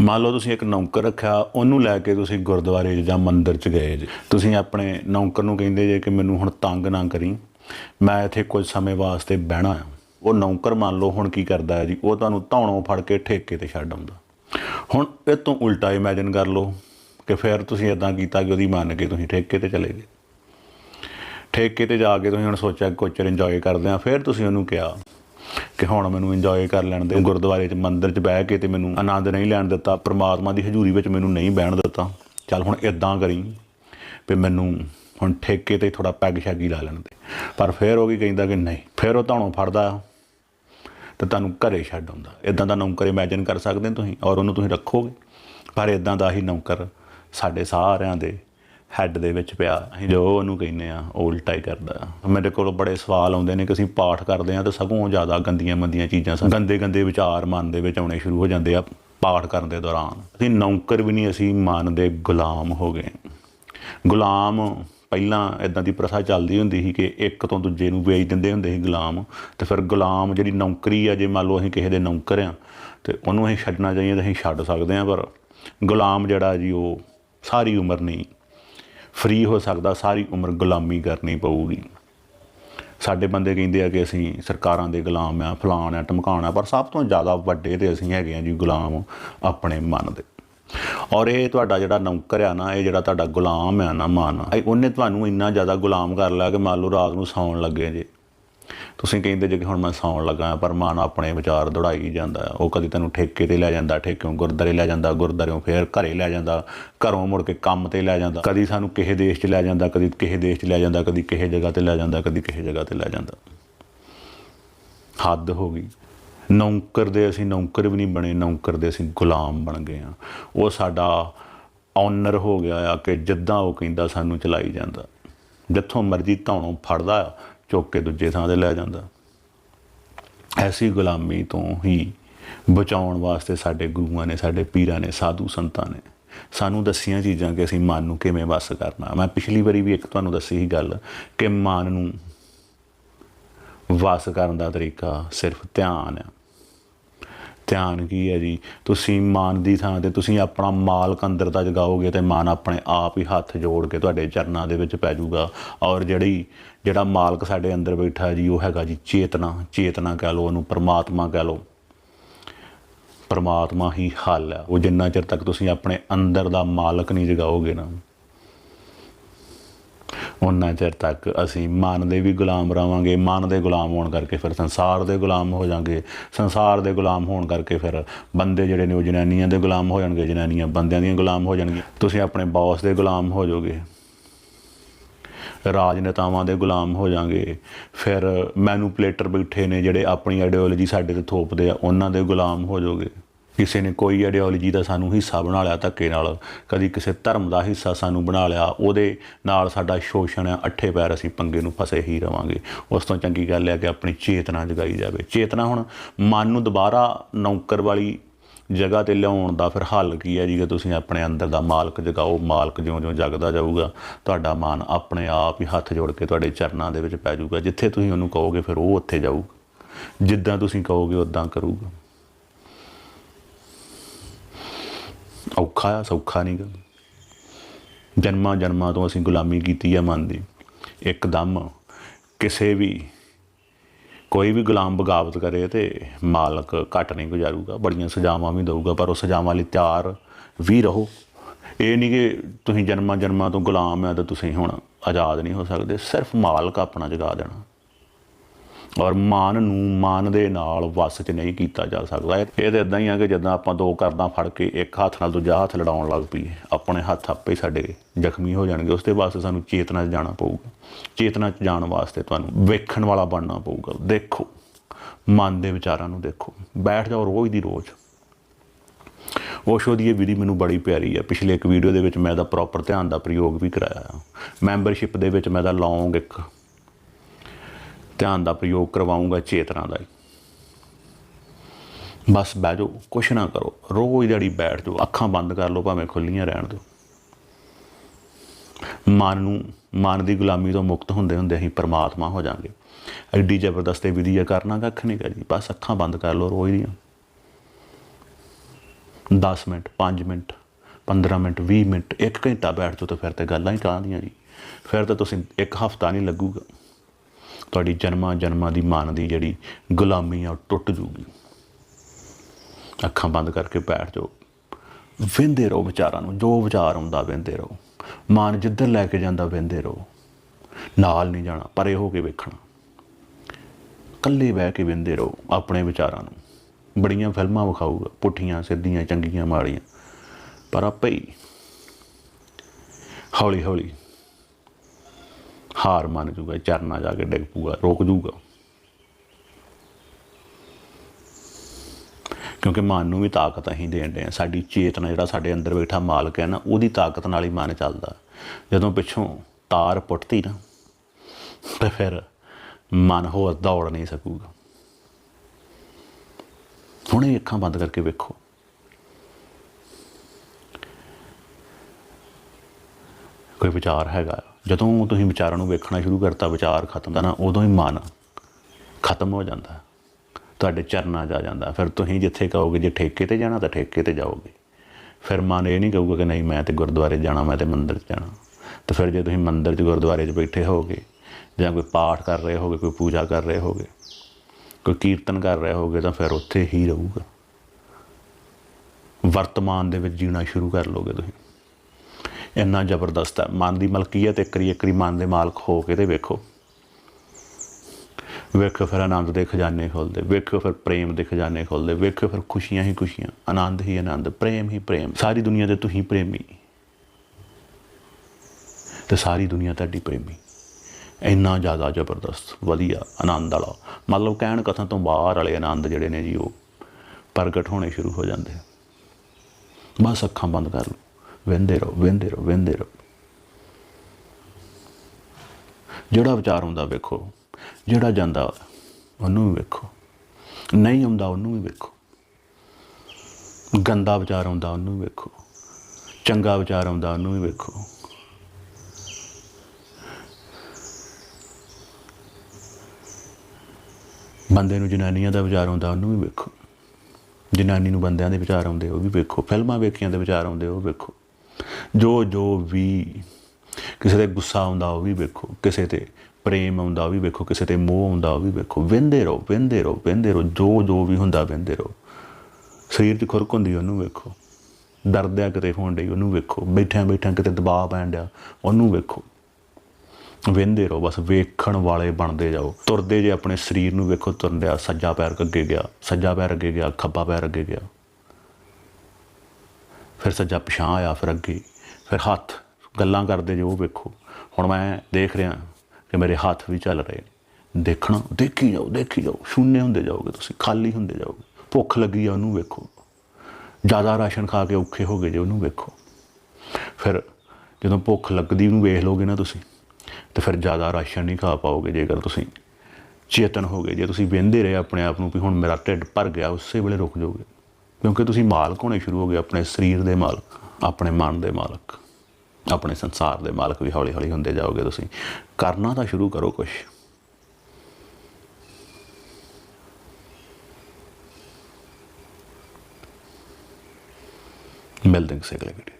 ਮੰਨ ਲਓ ਤੁਸੀਂ ਇੱਕ ਨੌਕਰ ਰੱਖਿਆ, ਉਹਨੂੰ ਲੈ ਕੇ ਤੁਸੀਂ ਗੁਰਦੁਆਰੇ 'ਚ ਜਾਂ ਮੰਦਿਰ 'ਚ ਗਏ ਜੀ। ਤੁਸੀਂ ਆਪਣੇ ਨੌਕਰ ਨੂੰ ਕਹਿੰਦੇ ਜੇ ਕਿ ਮੈਨੂੰ ਹੁਣ ਤੰਗ ਨਾ ਕਰੀ, ਮੈਂ ਇੱਥੇ ਕੁਝ ਸਮੇਂ ਵਾਸਤੇ ਬਹਿਣਾ ਆ। ਉਹ ਨੌਕਰ ਮੰਨ ਲਓ ਹੁਣ ਕੀ ਕਰਦਾ ਹੈ ਜੀ? ਉਹ ਤੁਹਾਨੂੰ ਧੌਣੋਂ ਫੜ ਕੇ ਠੇਕੇ ਤੇ ਛੱਡ ਆਉਂਦਾ। ਹੁਣ ਇਹ ਤੋਂ ਉਲਟਾ ਇਮੇਜਿਨ ਕਰ ਲਓ ਕਿ ਫਿਰ ਤੁਸੀਂ ਇਦਾਂ ਕੀਤਾ ਕਿ ਉਹਦੀ ਮੰਨ ਕੇ ਤੁਸੀਂ ਠੇਕੇ ਤੇ ਚਲੇ ਗਏ। ਠੇਕੇ ਤੇ ਜਾ ਕੇ ਤੁਸੀਂ ਹੁਣ ਸੋਚਿਆ ਕਿ ਕੁਝ ਚਿਰ ਇੰਜੋਏ ਕਰਦੇ ਆ, ਫਿਰ ਤੁਸੀਂ ਉਹਨੂੰ ਕਿਹਾ ਕਿ ਹੁਣ ਮੈਨੂੰ ਇੰਜੋਏ ਕਰ ਲੈਣ ਦੇ। ਗੁਰਦੁਆਰੇ 'ਚ ਮੰਦਿਰ 'ਚ ਬਹਿ ਕੇ ਤੇ ਮੈਨੂੰ ਆਨੰਦ ਨਹੀਂ ਲੈਣ ਦਿੱਤਾ। ਪ੍ਰਮਾਤਮਾ ਦੀ ਹਜ਼ੂਰੀ ਵਿੱਚ ਮੈਨੂੰ ਨਹੀਂ ਬਹਿਣ ਦਿੱਤਾ। ਚੱਲ ਹੁਣ ਇਦਾਂ ਕਰੀ ਵੀ ਮੈਨੂੰ ਹੁਣ ਠੇਕੇ ਤੇ ਥੋੜਾ ਪੈਗ ਸ਼ੈਗੀ ਲਾ ਲੈਣ ਦੇ। ਪਰ ਫਿਰ ਉਹ ਕੀ ਕਹਿੰਦਾ ਕਿ ਨਹੀਂ, ਫਿਰ ਉਹ ਤੁਹਾਨੂੰ ਫੜਦਾ। ਤੇ ਤੁਹਾਨੂੰ ਘਰੇ ਛੱਡ ਆਉਂਦਾ। ਇਦਾਂ ਦਾ ਨੌਕਰ ਇਮੇਜਿਨ ਕਰ ਸਕਦੇ ਤੁਸੀਂ, ਔਰ ਉਹਨੂੰ ਤੁਸੀਂ ਰੱਖੋਗੇ। ਪਰ ਇਦਾਂ ਦਾ ਹੀ ਨੌਕਰ ਸਾਡੇ ਸਾਰਿਆਂ ਦੇ ਹੈੱਡ ਦੇ ਵਿੱਚ ਪਿਆ। ਅਸੀਂ ਜੋ ਉਹਨੂੰ ਕਹਿੰਦੇ ਆ, ਉਹ ਉਲਟਾ ਹੀ ਕਰਦਾ ਮੇਰੇ ਕੋਲ ਬੜੇ ਸਵਾਲ ਆਉਂਦੇ ਨੇ ਕਿ ਅਸੀਂ ਪਾਠ ਕਰਦੇ ਆ ਤਾਂ ਸਗੋਂ ਜ਼ਿਆਦਾ ਗੰਦੀਆਂ ਮੰਦੀਆਂ ਚੀਜ਼ਾਂ ਗੰਦੇ ਗੰਦੇ ਵਿਚਾਰ ਮਨ ਦੇ ਵਿੱਚ ਆਉਣੇ ਸ਼ੁਰੂ ਹੋ ਜਾਂਦੇ ਆ ਪਾਠ ਕਰਨ ਦੇ ਦੌਰਾਨ। ਅਸੀਂ ਨੌਕਰ ਵੀ ਨਹੀਂ, ਅਸੀਂ ਮਨ ਦੇ ਗੁਲਾਮ ਹੋ ਗਏ। ਗੁਲਾਮ ਪਹਿਲਾਂ ਇਦਾਂ ਦੀ ਪ੍ਰਥਾ ਚੱਲਦੀ ਹੁੰਦੀ ਸੀ ਕਿ ਇੱਕ ਤੋਂ ਦੂਜੇ ਨੂੰ ਵੇਚ ਦਿੰਦੇ ਹੁੰਦੇ ਸੀ ਗੁਲਾਮ। ਤੇ ਫਿਰ ਗੁਲਾਮ ਜਿਹੜੀ ਨੌਕਰੀ ਆ, ਜੇ ਮੰਨ ਲਓ ਅਸੀਂ ਕਿਸੇ ਦੇ ਨੌਕਰ ਆ, ਤੇ ਉਹਨੂੰ ਅਸੀਂ ਛੱਡਣਾ ਚਾਹੀਏ ਤਾਂ ਅਸੀਂ ਛੱਡ ਸਕਦੇ ਆ, ਪਰ ਗੁਲਾਮ ਜਿਹੜਾ ਜੀ ਉਹ ਸਾਰੀ ਉਮਰ ਨਹੀਂ। ਫ੍ਰੀ ਹੋ ਸਕਦਾ, ਸਾਰੀ ਉਮਰ ਗੁਲਾਮੀ ਕਰਨੀ ਪਊਗੀ। ਸਾਡੇ ਬੰਦੇ ਕਹਿੰਦੇ ਆ ਕਿ ਅਸੀਂ ਸਰਕਾਰਾਂ ਦੇ ਗੁਲਾਮ ਆ, ਫਲਾਣ ਆ, ਟਮਕਾਣ ਆ, ਪਰ ਸਭ ਤੋਂ ਜ਼ਿਆਦਾ ਵੱਡੇ ਤੇ ਅਸੀਂ ਹੈਗੇ ਆ ਜੀ ਗੁਲਾਮ ਆਪਣੇ ਮਨ ਦੇ। ਔਰ ਇਹ ਤੁਹਾਡਾ ਜਿਹੜਾ ਨੌਕਰ ਆ ਨਾ, ਇਹ ਜਿਹੜਾ ਤੁਹਾਡਾ ਗੁਲਾਮ ਆ ਨਾ ਮਨ, ਇਹ ਉਹਨੇ ਤੁਹਾਨੂੰ ਇੰਨਾ ਜ਼ਿਆਦਾ ਗੁਲਾਮ ਕਰ ਲਿਆ ਕਿ ਮੰਨ ਲਓ ਰਾਤ ਨੂੰ ਸੌਣ ਲੱਗੇ ਜੇ। ਤੁਸੀਂ ਕਹਿੰਦੇ ਜੇ ਕਿ ਹੁਣ ਮੈਂ ਸੌਣ ਲੱਗਾ ਪਰ ਮਨ ਆਪਣੇ ਵਿਚਾਰ ਦੌੜਾਈ ਜਾਂਦਾ ਉਹ ਕਦੀ ਤੈਨੂੰ ਠੇਕੇ ਤੇ ਲੈ ਜਾਂਦਾ, ਠੇਕਿਓਂ ਗੁਰਦਾਰੇ ਲੈ ਜਾਂਦਾ ਗੁਰਦਾਰਿਓਂ ਫੇਰ ਘਰੇ ਲੈ ਜਾਂਦਾ, ਘਰੋਂ ਮੁੜ ਕੇ ਕੰਮ ਤੇ ਲੈ ਜਾਂਦਾ। ਕਦੀ ਸਾਨੂੰ ਕਿਸੇ ਦੇਸ਼ 'ਚ ਲੈ ਜਾਂਦਾ, ਕਦੀ ਕਿਸੇ ਦੇਸ਼ 'ਚ ਲੈ ਜਾਂਦਾ, ਕਦੀ ਕਿਸੇ ਜਗ੍ਹਾ ਤੇ ਲੈ ਜਾਂਦਾ, ਕਦੀ ਕਿਸੇ ਜਗ੍ਹਾ ਤੇ ਲੈ ਜਾਂਦਾ। ਹੱਦ ਹੋ ਗਈ। ਨੌਕਰ ਦੇ ਅਸੀਂ ਨੌਕਰ ਵੀ ਨਹੀਂ ਬਣੇ, ਨੌਕਰ ਦੇ ਅਸੀਂ ਗੁਲਾਮ ਬਣ ਗਏ ਆ ਉਹ ਸਾਡਾ ਓਨਰ ਹੋ ਗਿਆ ਆ ਕਿ ਜਿੱਦਾਂ ਉਹ ਕਹਿੰਦਾ ਸਾਨੂੰ ਚਲਾਈ ਜਾਂਦਾ। ਜਿੱਥੋਂ ਮਰਜ਼ੀ ਧੌਣੋਂ ਫੜਦਾ ਚੁੱਕ ਕੇ ਦੂਜੇ ਥਾਂ ਤੇ ਲੈ ਜਾਂਦਾ। ਐਸੀ ਗੁਲਾਮੀ ਤੋਂ ਹੀ ਬਚਾਉਣ ਵਾਸਤੇ ਸਾਡੇ ਗੁਰੂਆਂ ਨੇ, ਸਾਡੇ ਪੀਰਾਂ ਨੇ, ਸਾਧੂ ਸੰਤਾਂ ਨੇ ਸਾਨੂੰ ਦੱਸੀਆਂ ਚੀਜ਼ਾਂ ਕਿ ਅਸੀਂ ਮਨ ਨੂੰ ਕਿਵੇਂ ਵਸ ਕਰਨਾ। ਮੈਂ ਪਿਛਲੀ ਵਾਰੀ ਵੀ ਇੱਕ ਤੁਹਾਨੂੰ ਦੱਸੀ ਸੀ ਗੱਲ ਕਿ ਮਨ ਨੂੰ ਵਸ ਕਰਨ ਦਾ ਤਰੀਕਾ ਸਿਰਫ ਧਿਆਨ ਆ। ਧਿਆਨ ਕੀ ਹੈ ਜੀ? ਤੁਸੀਂ ਮਨ ਦੀ ਥਾਂ ਤੇ ਤੁਸੀਂ ਆਪਣਾ ਮਾਲਕ ਅੰਦਰ ਦਾ ਜਗਾਓਗੇ ਤੇ ਮਨ ਆਪਣੇ ਆਪ ਹੀ ਹੱਥ ਜੋੜ ਕੇ ਤੁਹਾਡੇ ਚਰਨਾਂ ਦੇ ਵਿੱਚ ਪੈ ਜਾਊਗਾ। ਔਰ ਜਿਹੜੀ, ਜਿਹੜਾ ਮਾਲਕ ਸਾਡੇ ਅੰਦਰ ਬੈਠਾ ਜੀ, ਉਹ ਹੈਗਾ ਜੀ ਚੇਤਨਾ। ਚੇਤਨਾ ਕਹਿ ਲਓ, ਉਹਨੂੰ ਪਰਮਾਤਮਾ ਕਹਿ ਲਓ। ਪਰਮਾਤਮਾ ਹੀ ਹੱਲ ਹੈ। ਉਹ ਜਿੰਨਾ ਚਿਰ ਤੱਕ ਤੁਸੀਂ ਆਪਣੇ ਅੰਦਰ ਦਾ ਮਾਲਕ ਨਹੀਂ ਜਗਾਓਗੇ ਨਾ ਉਹਨਾਂ ਚਿਰ ਤੱਕ ਅਸੀਂ ਮਨ ਦੇ ਵੀ ਗੁਲਾਮ ਰਵਾਂਗੇ, ਮਨ ਦੇ ਗੁਲਾਮ ਹੋਣ ਕਰਕੇ ਫਿਰ ਸੰਸਾਰ ਦੇ ਗੁਲਾਮ ਹੋ ਜਾਾਂਗੇ। ਸੰਸਾਰ ਦੇ ਗੁਲਾਮ ਹੋਣ ਕਰਕੇ ਫਿਰ ਬੰਦੇ ਜਿਹੜੇ ਨੇ ਉਹ ਜਨਾਨੀਆਂ ਦੇ ਗੁਲਾਮ ਹੋ ਜਾਣਗੇ, ਜਨਾਨੀਆਂ ਬੰਦਿਆਂ ਦੀਆਂ ਗੁਲਾਮ ਹੋ ਜਾਣਗੀਆਂ। ਤੁਸੀਂ ਆਪਣੇ ਬੌਸ ਦੇ ਗੁਲਾਮ ਹੋ ਜਾਓਗੇ। ਰਾਜਨੇਤਾਵਾਂ ਦੇ ਗੁਲਾਮ ਹੋ ਜਾਾਂਗੇ। ਫਿਰ ਮੈਨੂਪਲੇਟਰ ਬੈਠੇ ਨੇ ਜਿਹੜੇ ਆਪਣੀ ਆਈਡੀਓਲੋਜੀ ਸਾਡੇ ਤੇ ਥੋਪਦੇ ਆ, ਉਹਨਾਂ ਦੇ ਗੁਲਾਮ ਹੋ ਜਾਓਗੇ। ਕਿਸੇ ਨੇ ਕੋਈ ਆਈਡੀਓਲੋਜੀ ਦਾ ਸਾਨੂੰ ਹਿੱਸਾ ਬਣਾ ਲਿਆ ਧੱਕੇ ਨਾਲ, ਕਦੀ ਕਿਸੇ ਧਰਮ ਦਾ ਹਿੱਸਾ ਸਾਨੂੰ ਬਣਾ ਲਿਆ, ਉਹਦੇ ਨਾਲ ਸਾਡਾ ਸ਼ੋਸ਼ਣ ਆ ਅੱਠੇ ਪੈਰ ਅਸੀਂ ਪੰਗੇ ਨੂੰ ਫਸੇ ਹੀ ਰਵਾਂਗੇ। ਉਸ ਤੋਂ ਚੰਗੀ ਗੱਲ ਹੈ ਕਿ ਆਪਣੀ ਚੇਤਨਾ ਜਗਾਈ ਜਾਵੇ। ਚੇਤਨਾ ਹੁਣ ਮਨ ਨੂੰ ਦੁਬਾਰਾ ਨੌਕਰ ਵਾਲੀ ਜਗ੍ਹਾ ਤੇ ਲਿਆਉਣ ਦਾ ਫਿਰ ਹੱਲ ਕੀ ਹੈ ਜੀ? ਕਿ ਤੁਸੀਂ ਆਪਣੇ ਅੰਦਰ ਦਾ ਮਾਲਕ ਜਗਾਓ, ਮਾਲਕ ਜਿਉਂ-ਜਿਉਂ ਜਗਦਾ ਜਾਊਗਾ, ਤੁਹਾਡਾ ਮਨ ਆਪਣੇ ਆਪ ਹੀ ਹੱਥ ਜੋੜ ਕੇ ਤੁਹਾਡੇ ਚਰਨਾਂ ਦੇ ਵਿੱਚ ਪੈ ਜਾਊਗਾ। ਜਿੱਥੇ ਤੁਸੀਂ ਉਹਨੂੰ ਕਹੋਗੇ ਫਿਰ ਉਹ ਉੱਥੇ ਜਾਊਗਾ। ਜਿੱਦਾਂ ਤੁਸੀਂ ਕਹੋਗੇ ਉਦਾਂ ਕਰੂਗਾ। ਔਖਾ ਆ, ਸੌਖਾ ਨਹੀਂ ਗਾ ਜਨਮਾਂ ਜਨਮਾਂ ਤੋਂ ਅਸੀਂ ਗੁਲਾਮੀ ਕੀਤੀ ਆ ਮਨ ਦੀ। ਇੱਕਦਮ ਕਿਸੇ ਵੀ, ਕੋਈ ਵੀ ਗੁਲਾਮ ਬਗਾਵਤ ਕਰੇ ਤੇ ਮਾਲਕ ਘੱਟ ਨਹੀਂ ਗੁਜ਼ਾਰੂਗਾ, ਬੜੀਆਂ ਸਜ਼ਾਵਾਂ ਵੀ ਦੇਊਗਾ, ਪਰ ਉਹ ਸਜ਼ਾਵਾਂ ਲਈ ਤਿਆਰ ਵੀ ਰਹੋ। ਇਹ ਨਹੀਂ ਕਿ ਤੁਸੀਂ ਜਨਮਾਂ ਜਨਮਾਂ ਤੋਂ ਗੁਲਾਮ ਆ ਤਾਂ ਤੁਸੀਂ ਹੁਣ ਆਜ਼ਾਦ ਨਹੀਂ ਹੋ ਸਕਦੇ, ਸਿਰਫ ਮਾਲਕ ਆਪਣਾ ਜਗਾ ਦੇਣਾ। ਔਰ ਮਾਨ ਨੂੰ ਮਾਨ ਦੇ ਨਾਲ ਵਸ 'ਚ ਨਹੀਂ ਕੀਤਾ ਜਾ ਸਕਦਾ। ਇਹ ਤਾਂ ਇਦਾਂ ਹੀ ਆ ਕਿ ਜਦੋਂ ਆਪਾਂ ਦੋ ਕਰਦਾਂ ਫੜ ਕੇ ਇੱਕ ਹੱਥ ਨਾਲ ਦੂਜਾ ਹੱਥ ਲੜਾਉਣ ਲੱਗ ਪਈਏ, ਆਪਣੇ ਹੱਥ ਆਪੇ ਸਾਡੇ ਜ਼ਖਮੀ ਹੋ ਜਾਣਗੇ। ਉਸ ਦੇ ਵਾਸਤੇ ਸਾਨੂੰ ਚੇਤਨਾ 'ਚ ਜਾਣਾ ਪਊਗਾ। ਚੇਤਨਾ 'ਚ ਜਾਣ ਵਾਸਤੇ ਤੁਹਾਨੂੰ ਵੇਖਣ ਵਾਲਾ ਬਣਨਾ ਪਊਗਾ। ਦੇਖੋ, ਮਨ ਦੇ ਵਿਚਾਰਾਂ ਨੂੰ ਦੇਖੋ। ਬੈਠ ਜਾਓ ਰੋਜ਼ ਦੀ ਰੋਜ਼। ਓਸ਼ੋ ਦੀ ਇਹ ਵਿਧੀ ਮੈਨੂੰ ਬੜੀ ਪਿਆਰੀ ਹੈ ਪਿਛਲੇ ਇੱਕ ਵੀਡੀਓ ਦੇ ਵਿੱਚ ਮੈਂ ਇਹਦਾ ਪ੍ਰੋਪਰ ਧਿਆਨ ਦਾ ਪ੍ਰਯੋਗ ਵੀ ਕਰਾਇਆ ਮੈਂਬਰਸ਼ਿਪ ਦੇ ਵਿੱਚ ਮੈਂ ਇਹਦਾ ਲੌਂਗ ਇੱਕ ਧਿਆਨ ਦਾ ਪ੍ਰਯੋਗ ਕਰਵਾਉਂਗਾ ਚੇਤਨਾ ਦਾ ਹੀ। ਬਸ ਬਹਿ ਜਾਓ, ਕੁਛ ਨਾ ਕਰੋ, ਰੋਜ਼ ਦਿਹਾੜੀ ਬੈਠ ਜਾਓ, ਅੱਖਾਂ ਬੰਦ ਕਰ ਲਓ, ਭਾਵੇਂ ਖੁੱਲੀਆਂ ਰਹਿਣ ਦਿਓ। ਮਨ ਨੂੰ, ਮਨ ਦੀ ਗੁਲਾਮੀ ਤੋਂ ਮੁਕਤ ਹੁੰਦੇ ਹੁੰਦੇ ਅਸੀਂ ਪਰਮਾਤਮਾ ਹੋ ਜਾਾਂਗੇ। ਐਡੀ ਜ਼ਬਰਦਸਤ ਇਹ ਵਿਧੀ ਹੈ, ਕਰਨਾ ਕੱਖ ਨਹੀਂ ਗਾ ਜੀ, ਬਸ ਅੱਖਾਂ ਬੰਦ ਕਰ ਲਓ ਰੋਜ਼ ਦੀਆਂ। 10 ਮਿੰਟ 5 ਮਿੰਟ 15 ਮਿੰਟ 20 ਮਿੰਟ 1 ਘੰਟਾ ਬੈਠ ਜਾਓ ਤਾਂ ਫਿਰ ਤੇ ਗੱਲਾਂ ਹੀ ਚਾਹਦੀਆਂ ਜੀ। ਫਿਰ ਤਾਂ ਤੁਸੀਂ ਇੱਕ ਹਫਤਾ ਨਹੀਂ ਲੱਗੂਗਾ। ਤੁਹਾਡੀ ਜਨਮਾਂ ਜਨਮਾਂ ਦੀ ਮਨ ਦੀ ਜਿਹੜੀ ਗੁਲਾਮੀ ਆ ਉਹ ਟੁੱਟ ਜੂਗੀ ਅੱਖਾਂ ਬੰਦ ਕਰਕੇ ਬੈਠ ਜਾਓ। ਵਿੰਦੇ ਰਹੋ ਵਿਚਾਰਾਂ ਨੂੰ, ਜੋ ਵਿਚਾਰ ਆਉਂਦਾ ਵਿੰਦੇ ਰਹੋ। ਮਨ ਜਿੱਧਰ ਲੈ ਕੇ ਜਾਂਦਾ ਵਿੰਦੇ ਰਹੋ। ਨਾਲ ਨਹੀਂ ਜਾਣਾ, ਪਰੇ ਹੋ ਕੇ ਵੇਖਣਾ। ਇਕੱਲੇ ਬਹਿ ਕੇ ਵਿੰਦੇ ਰਹੋ ਆਪਣੇ ਵਿਚਾਰਾਂ ਨੂੰ। ਬੜੀਆਂ ਫਿਲਮਾਂ ਵਿਖਾਊਗਾ, ਪੁੱਠੀਆਂ, ਸਿੱਧੀਆਂ, ਚੰਗੀਆਂ, ਮਾੜੀਆਂ। ਪਰ ਆਪੇ ਹੀ ਹੌਲੀ ਹੌਲੀ ਹਾਰ ਮੰਨ ਜੂਗਾ ਚਰਨਾ ਜਾ ਕੇ ਡਿੱਗ ਪੂਗਾ ਰੋਕ ਜੂਗਾ। ਕਿਉਂਕਿ ਮਨ ਨੂੰ ਵੀ ਤਾਕਤ ਅਸੀਂ ਦੇਣ ਦੇ ਆ ਸਾਡੀ ਚੇਤਨਾ ਜਿਹੜਾ ਸਾਡੇ ਅੰਦਰ ਬੈਠਾ ਮਾਲਕ ਹੈ ਨਾ, ਉਹਦੀ ਤਾਕਤ ਨਾਲ ਹੀ ਮਨ ਚੱਲਦਾ। ਜਦੋਂ ਪਿੱਛੋਂ ਤਾਰ ਪੁੱਟਦੀ ਨਾ, ਤੇ ਫਿਰ ਮਨ ਹੋਰ ਦੌੜ ਨਹੀਂ ਸਕੂਗਾ। ਹੁਣੇ ਅੱਖਾਂ ਬੰਦ ਕਰਕੇ ਵੇਖੋ। ਕੋਈ ਵਿਚਾਰ ਹੈਗਾ। ਜਦੋਂ ਤੁਸੀਂ ਵਿਚਾਰਾਂ ਨੂੰ ਵੇਖਣਾ ਸ਼ੁਰੂ ਕਰਤਾ, ਵਿਚਾਰ ਖਤਮ ਦਾ ਨਾ ਉਦੋਂ ਹੀ ਮਨ ਖਤਮ ਹੋ ਜਾਂਦਾ। ਤੁਹਾਡੇ ਚਰਨਾਂ 'ਚ ਆ ਜਾਂਦਾ। ਫਿਰ ਤੁਸੀਂ ਜਿੱਥੇ ਕਹੋਗੇ ਜੇ ਠੇਕੇ ਤੇ ਜਾਣਾ, ਤਾਂ ਠੇਕੇ ਤੇ ਜਾਓਗੇ। ਫਿਰ ਮਨ ਇਹ ਨਹੀਂ ਕਹੂਗਾ ਕਿ ਨਹੀਂ, ਮੈਂ ਤੇ ਗੁਰਦੁਆਰੇ ਜਾਣਾ, ਮੈਂ ਤੇ ਮੰਦਿਰ 'ਚ ਜਾਣਾ। ਤਾਂ ਫਿਰ ਜੇ ਤੁਸੀਂ ਮੰਦਿਰ 'ਚ ਗੁਰਦੁਆਰੇ 'ਚ ਬੈਠੇ ਹੋਗੇ, ਜਾਂ ਕੋਈ ਪਾਠ ਕਰ ਰਹੇ ਹੋਗੇ, ਕੋਈ ਪੂਜਾ ਕਰ ਰਹੇ ਹੋਗੇ, ਕੋਈ ਕੀਰਤਨ ਕਰ ਰਹੇ ਹੋਗੇ, ਤਾਂ ਫਿਰ ਉੱਥੇ ਹੀ ਰਹੂਗਾ। ਵਰਤਮਾਨ ਦੇ ਵਿੱਚ ਜੀਣਾ ਸ਼ੁਰੂ ਕਰ ਲੋਗੇ ਤੁਸੀਂ। ਇੰਨਾ ਜ਼ਬਰਦਸਤ ਹੈ। ਮਨ ਦੀ ਮਲਕੀਅਤ ਇੱਕਰੀ ਇੱਕਰੀ ਮਨ ਦੇ ਮਾਲਕ ਹੋ ਕੇ ਤੇ ਵੇਖੋ। ਵੇਖੋ ਫਿਰ ਆਨੰਦ ਦੇ ਖਜ਼ਾਨੇ ਖੁੱਲਦੇ, ਵੇਖੋ ਫਿਰ ਪ੍ਰੇਮ ਦੇ ਖਜ਼ਾਨੇ ਖੁੱਲਦੇ, ਵੇਖੋ ਫਿਰ ਖੁਸ਼ੀਆਂ ਹੀ ਖੁਸ਼ੀਆਂ, ਆਨੰਦ ਹੀ ਆਨੰਦ, ਪ੍ਰੇਮ ਹੀ ਪ੍ਰੇਮ। ਸਾਰੀ ਦੁਨੀਆ ਦੇ ਤੁਸੀਂ ਪ੍ਰੇਮੀ। ਤੇ ਸਾਰੀ ਦੁਨੀਆ ਤੁਹਾਡੀ ਪ੍ਰੇਮੀ। ਇੰਨਾ ਜ਼ਿਆਦਾ ਜ਼ਬਰਦਸਤ, ਵਧੀਆ ਆਨੰਦ ਵਾਲਾ। ਮਤਲਬ ਕਹਿਣ ਕਥਨ ਤੋਂ ਬਾਹਰ ਵਾਲੇ ਆਨੰਦ ਜਿਹੜੇ ਨੇ ਜੀ ਉਹ ਪ੍ਰਗਟ ਹੋਣੇ ਸ਼ੁਰੂ ਹੋ ਜਾਂਦੇ ਬਸ ਅੱਖਾਂ ਬੰਦ ਕਰ ਲਓ। ਵਹਿੰਦੇ ਰਹੋ ਵਹਿੰਦੇ ਰਹੋ ਵਹਿੰਦੇ ਰਹੋ। ਜਿਹੜਾ ਵਿਚਾਰ ਹੁੰਦਾ ਵੇਖੋ, ਜਿਹੜਾ ਜਾਂਦਾ ਉਹਨੂੰ ਵੀ ਵੇਖੋ। ਨਹੀਂ ਆਉਂਦਾ ਉਹਨੂੰ ਵੀ ਵੇਖੋ। ਗੰਦਾ ਵਿਚਾਰ ਆਉਂਦਾ ਉਹਨੂੰ ਵੀ ਵੇਖੋ। ਚੰਗਾ ਵਿਚਾਰ ਆਉਂਦਾ ਉਹਨੂੰ ਵੀ ਵੇਖੋ। ਬੰਦੇ ਨੂੰ ਜਨਾਨੀਆਂ ਦਾ ਵਿਚਾਰ ਆਉਂਦਾ ਉਹਨੂੰ ਵੀ ਵੇਖੋ। ਜਨਾਨੀ ਨੂੰ ਬੰਦਿਆਂ ਦੇ ਵਿਚਾਰ ਆਉਂਦੇ ਉਹ ਵੀ ਵੇਖੋ। ਫਿਲਮਾਂ ਵੇਖੀਆਂ ਦੇ ਵਿਚਾਰ ਆਉਂਦੇ ਉਹ ਵੇਖੋ। ਜੋ ਜੋ ਵੀ ਕਿਸੇ ਤੇ ਗੁੱਸਾ ਆਉਂਦਾ, ਉਹ ਵੀ ਵੇਖੋ। ਕਿਸੇ ਤੇ ਪ੍ਰੇਮ ਆਉਂਦਾ, ਉਹ ਵੀ ਵੇਖੋ। ਕਿਸੇ ਤੇ ਮੋਹ ਆਉਂਦਾ, ਉਹ ਵੀ ਵੇਖੋ। ਵਹਿੰਦੇ ਰਹੋ ਵਹਿੰਦੇ ਰਹੋ ਵਹਿੰਦੇ ਰਹੋ। ਜੋ ਜੋ ਵੀ ਹੁੰਦਾ, ਵਹਿੰਦੇ ਰਹੋ। ਸਰੀਰ 'ਚ ਖੁਰਕ ਹੁੰਦੀ, ਉਹਨੂੰ ਵੇਖੋ। ਦਰਦ ਆ ਕਿਤੇ ਹੋਣ ਡਈ, ਉਹਨੂੰ ਵੇਖੋ। ਬੈਠਿਆਂ ਬੈਠਿਆਂ ਕਿਤੇ ਦਬਾਅ ਪੈਣ ਡਿਆ, ਉਹਨੂੰ ਵੇਖੋ। ਵਹਿੰਦੇ ਰਹੋ, ਬਸ ਵੇਖਣ ਵਾਲੇ ਬਣਦੇ ਜਾਓ। ਤੁਰਦੇ ਜੇ ਆਪਣੇ ਸਰੀਰ ਨੂੰ ਵੇਖੋ, ਤੁਰਨ ਸੱਜਾ ਪੈਰ ਅੱਗੇ ਗਿਆ, ਸੱਜਾ ਪੈਰ ਅੱਗੇ ਗਿਆ, ਖੱਬਾ ਪੈਰ ਅੱਗੇ ਗਿਆ। ਫਿਰ ਸੱਜਾ ਪਿਛਾਂ ਆਇਆ, ਫਿਰ ਅੱਗੇ। ਫਿਰ ਹੱਥ ਗੱਲਾਂ ਕਰਦੇ ਜੋ ਉਹ ਵੇਖੋ। ਹੁਣ ਮੈਂ ਦੇਖ ਰਿਹਾ ਕਿ ਮੇਰੇ ਹੱਥ ਵੀ ਚੱਲ ਰਹੇ ਨੇ। ਦੇਖਣਾ, ਦੇਖੀ ਜਾਓ ਦੇਖੀ ਜਾਓ। ਸ਼ੂਨੇ ਹੁੰਦੇ ਜਾਓਗੇ ਤੁਸੀਂ, ਖਾਲੀ ਹੁੰਦੇ ਜਾਓਗੇ। ਭੁੱਖ ਲੱਗੀ ਆ ਉਹਨੂੰ ਵੇਖੋ। ਜ਼ਿਆਦਾ ਰਾਸ਼ਨ ਖਾ ਕੇ ਔਖੇ ਹੋ ਗਏ ਜੇ ਉਹਨੂੰ ਵੇਖੋ। ਫਿਰ ਜਦੋਂ ਭੁੱਖ ਲੱਗਦੀ ਉਹਨੂੰ ਵੇਖ ਲੋਗੇ ਨਾ ਤੁਸੀਂ, ਤੇ ਫਿਰ ਜ਼ਿਆਦਾ ਰਾਸ਼ਨ ਨਹੀਂ ਖਾ ਪਾਓਗੇ ਜੇਕਰ ਤੁਸੀਂ ਚੇਤਨ ਹੋ ਗਏ। ਜੇ ਤੁਸੀਂ ਵਹਿੰਦੇ ਰਹੇ ਆਪਣੇ ਆਪ ਨੂੰ ਵੀ ਹੁਣ ਮੇਰਾ ਢਿੱਡ ਭਰ ਗਿਆ, ਉਸੇ ਵੇਲੇ ਰੁਕ ਜਾਓਗੇ। ਕਿਉਂਕਿ ਤੁਸੀਂ ਮਾਲਕ ਹੋਣੇ ਸ਼ੁਰੂ ਹੋ ਗਏ, ਆਪਣੇ ਸਰੀਰ ਦੇ ਮਾਲਕ। ਆਪਣੇ ਮਨ ਦੇ ਮਾਲਕ, ਆਪਣੇ ਸੰਸਾਰ ਦੇ ਮਾਲਕ ਵੀ ਹੌਲੀ ਹੌਲੀ ਹੁੰਦੇ ਜਾਓਗੇ ਤੁਸੀਂ। ਕਰਨਾ ਤਾਂ ਸ਼ੁਰੂ ਕਰੋ ਕੁਝ ਮਿਲਦੇ ਹਾਂ ਕਿਸੇ ਅਗਲੇ ਵੀਡੀਓ